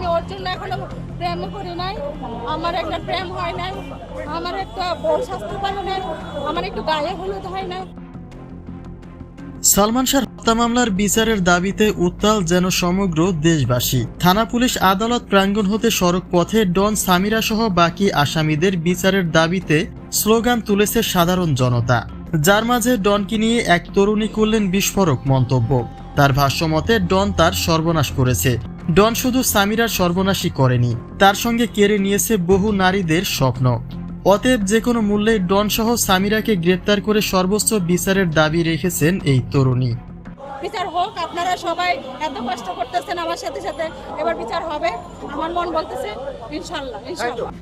আমি ওর জন্য এখনও প্রেম করি নাই। আমার একটা প্রেম হয় নাই। আমার একটা বউ স্বাস্থ্য ভালো নাই। আমার একটু গায়ে হলুদ হয় নাই। সালমান শাহ হত্যা মামলার বিচারের দাবিতে উত্তাল যেন সমগ্র দেশবাসী। থানা পুলিশ আদালত প্রাঙ্গণ হতে সড়ক পথে ডন সামিরা সহ বাকি আসামিদের বিচারের দাবিতে স্লোগান তুলেছে সাধারণ জনতা। যার মাঝে ডনকে নিয়ে এক তরুণী করলেন বিস্ফোরক মন্তব্য। তার ভাষ্যমতে ডন তার সর্বনাশ করেছে। ডন শুধু সামিরার সর্বনাশই করেনি, তার সঙ্গে কেড়ে নিয়েছে বহু নারীদের স্বপ্ন। অতএব যে কোনো মূল্যে ডন সহ সামিরাকে গ্রেপ্তার করে সর্বোচ্চ বিচারের দাবি রেখেছেন এই তরুণী। বিচার হোক, আপনারা সবাই এত কষ্ট করতেছেন আমার সাথে সাথে, এবার বিচার হবে। আমার মন বলতেছে, ইনশাল্লাহ ইনশাল্লাহ।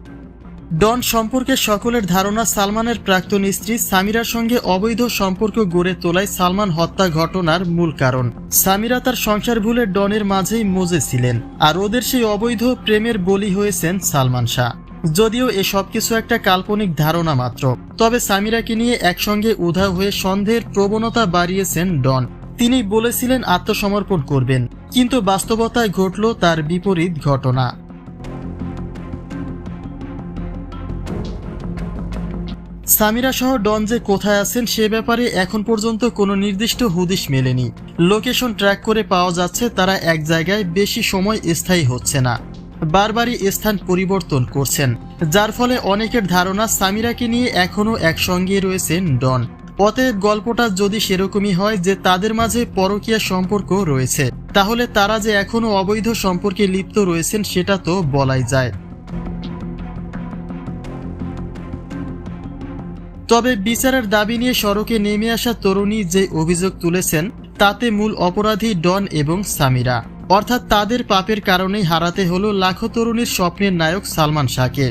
ডন সম্পর্কে সকলের ধারণা, সালমানের প্রাক্তন স্ত্রী সামিরার সঙ্গে অবৈধ সম্পর্ক গড়ে তোলায় সালমান হত্যা ঘটনার মূল কারণ। সামিরা তার সংসার ভুলে ডনের মাঝেই মজে ছিলেন, আর ওদের সেই অবৈধ প্রেমের বলি হয়েছেন সালমান শাহ। যদিও এ সবকিছু একটা কাল্পনিক ধারণা মাত্র, তবে সামিরাকে নিয়ে একসঙ্গে উধাও হয়ে সন্দেহের প্রবণতা বাড়িয়েছেন ডন। তিনি বলেছিলেন আত্মসমর্পণ করবেন, কিন্তু বাস্তবতায় ঘটল তার বিপরীত ঘটনা। সামিরা সহ ডন যে কোথায় আছেন সে ব্যাপারে এখন পর্যন্ত কোনো নির্দিষ্ট হুদিশ মেলেনি। লোকেশন ট্র্যাক করে পাওয়া যাচ্ছে তারা এক জায়গায় বেশি সময় স্থায়ী হচ্ছে না। বারবারই স্থান পরিবর্তন করছেন, যার ফলে অনেকের ধারণা সামিরাকে নিয়ে এখনও একসঙ্গে রয়েছেন ডন। অতএব গল্পটা যদি সেরকমই হয় যে তাদের মাঝে পরকীয়া সম্পর্ক রয়েছে, তাহলে তারা যে এখনও অবৈধ সম্পর্কে লিপ্ত রয়েছেন সেটা তো বলাই যায়। তবে বিচারের দাবি নিয়ে সড়কে নেমে আসা তরুণী যে অভিযোগ তুলেছেন, তাতে মূল অপরাধী ডন এবং সামিরা। অর্থাৎ তাদের পাপের কারণেই হারাতে হলো লাখো তরুণীর স্বপ্নের নায়ক সালমান শাহকে।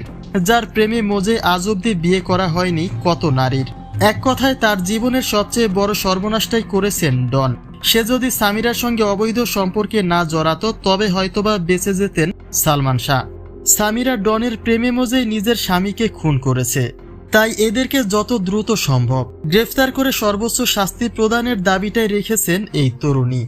যার প্রেমে মোজে আজ অব্দি বিয়ে করা হয়নি কত নারীর। এক কথায় তার জীবনের সবচেয়ে বড় সর্বনাশটাই করেছেন ডন। সে যদি সামিরার সঙ্গে অবৈধ সম্পর্কে না জড়াতো, তবে হয়তোবা বেঁচে যেতেন সালমান শাহ। সামিরা ডনের প্রেমে মোজেই নিজের স্বামীকে খুন করেছে। তাই এদেরকে যত দ্রুত সম্ভব গ্রেফতার করে সর্বোচ্চ শাস্তি প্রদানের দাবিটাই রেখেছেন এই তরুণী।